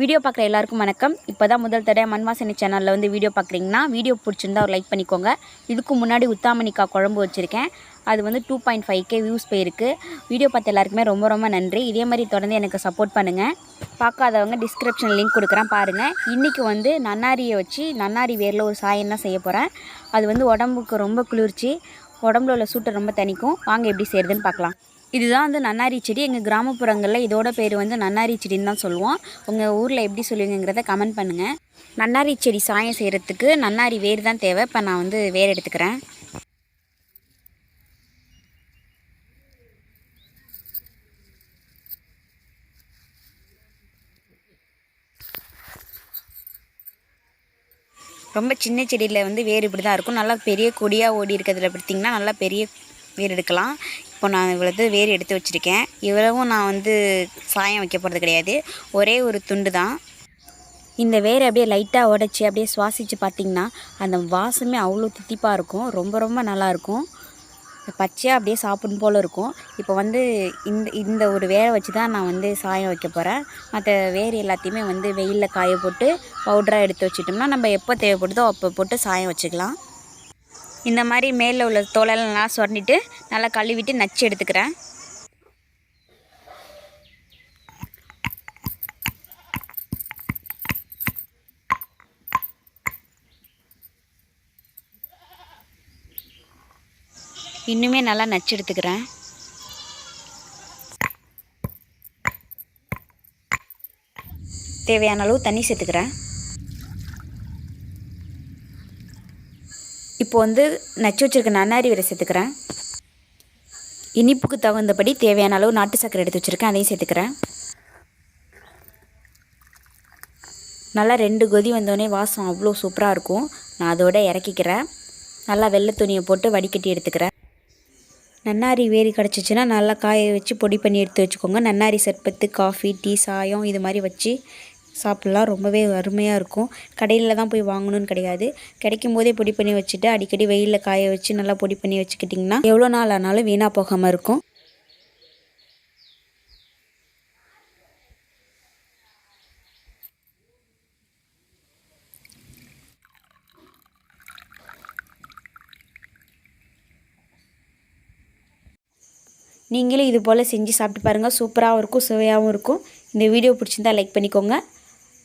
Video பார்க்குற எல்லாருக்கும் வணக்கம். இப்போ தான் முதல் தடவை மண்வாசனை சேனலில் வந்து வீடியோ பார்க்குறீங்கன்னா வீடியோ பிடிச்சிருந்தா ஒரு லைக் பண்ணிக்கோங்க. இதுக்கு முன்னாடி உத்தாமணிக்கா குழம்பு வச்சுருக்கேன். அது வந்து two point five K views போயிருக்கு. வீடியோ பார்த்த எல்லாருக்குமே ரொம்ப ரொம்ப நன்றி. இதே மாதிரி தொடர்ந்து எனக்கு சப்போர்ட் பண்ணுங்கள் பார்க்காதவங்க டிஸ்கிரிப்ஷன் லிங்க் கொடுக்குறேன் பாருங்கள் இன்றைக்கி வந்து நன்னாரியை வச்சு நன்னாரி வேரில் ஒரு சாயம் தான் செய்ய போகிறேன் அது வந்து உடம்புக்கு ரொம்ப குளிர்ச்சி உடம்புல உள்ள சூட்டை ரொம்ப தணிக்கும். வாங்க எப்படி செய்கிறதுன்னு பார்க்கலாம். இதுதான் வந்து நன்னாரி செடி. எங்கள் கிராமப்புறங்களில் இதோட பேர் வந்து நன்னாரி செடின்னு தான் சொல்லுவோம். உங்கள் ஊரில் எப்படி சொல்லுவீங்கிறத கமெண்ட் பண்ணுங்கள் நன்னாரி செடி சாயம் செய்கிறதுக்கு நன்னாரி வேர் தான் தேவை. இப்போ நான் வந்து வேர் எடுத்துக்கிறேன். ரொம்ப சின்ன செடியில் வந்து வேர் இப்படி தான் இருக்கும். நல்லா பெரிய கொடியாக ஓடி இருக்கிறதுல பார்த்திங்கன்னா நல்லா பெரிய வேர் எடுக்கலாம் இப்போ நான் இவ்வளோது வேர் எடுத்து வச்சுருக்கேன். இவ்வளவும் நான் வந்து சாயம் வைக்க போகிறது கிடையாது. ஒரே ஒரு துண்டு தான். இந்த வேர் அப்படியே லைட்டாக உடச்சி அப்படியே சுவாசித்து பார்த்திங்கன்னா அந்த வாசமே அவ்வளோ தித்திப்பாக இருக்கும். ரொம்ப ரொம்ப நல்லாயிருக்கும் பச்சையாக அப்படியே சாப்பிடும் போல் இருக்கும். இப்போ வந்து இந்த இந்த ஒரு வேரை வச்சு தான் நான் வந்து சாயம் வைக்க போகிறேன் மற்ற வேர் எல்லாத்தையுமே வந்து வெயிலில் காய போட்டு பவுடராக எடுத்து வச்சிட்டோம்னா நம்ம எப்போ தேவைப்படுதோ அப்போ போட்டு சாயம் வச்சுக்கலாம். இந்த மாதிரி மேலே உள்ள தோலெல்லாம் நல்லா சொரண்டிட்டு நல்லா கழுவிட்டு நச்சு எடுத்துக்கிறேன். இன்னுமே நல்லா நச்சு எடுத்துக்கிறேன். தேவையான அளவு தண்ணி சேர்த்துக்கிறேன். இப்போ வந்து நச்சு வச்சுருக்க நன்னாரி வரை சேர்த்துக்கிறேன். இனிப்புக்கு தகுந்தபடி தேவையான அளவு நாட்டு சர்க்கரை எடுத்து வச்சுருக்கேன் அதையும் சேர்த்துக்கிறேன். நல்லா ரெண்டு கொதி வந்தோடனே வாசம் அவ்வளோ சூப்பராக இருக்கும். நான் அதோட இறக்கிக்கிறேன். நல்லா வெள்ளை துணியை போட்டு வடிகட்டி எடுத்துக்கிறேன். நன்னாரி வேரி கிடச்சிச்சின்னா நல்லா காய வச்சு பொடி பண்ணி எடுத்து வச்சுக்கோங்க. நன்னாரி சர்பத்து காஃபி டீ சாயம் இது மாதிரி வச்சு சாப்பிட்லாம். ரொம்பவே அருமையாக இருக்கும். கடையில் தான் போய் வாங்கணும்னு கிடையாது. கிடைக்கும் போதே பொடி பண்ணி வச்சுட்டு அடிக்கடி வெயிலில் காய வச்சு நல்லா பொடி பண்ணி வச்சுக்கிட்டிங்கன்னா எவ்வளோ நாள் ஆனாலும் வீணாக போகாமல் இருக்கும். நீங்களும் இது போல் செஞ்சு சாப்பிட்டு பாருங்கள் சூப்பராகவும் இருக்கும் சுவையாகவும் இருக்கும். இந்த வீடியோ பிடிச்சிருந்தா லைக் பண்ணிக்கோங்க.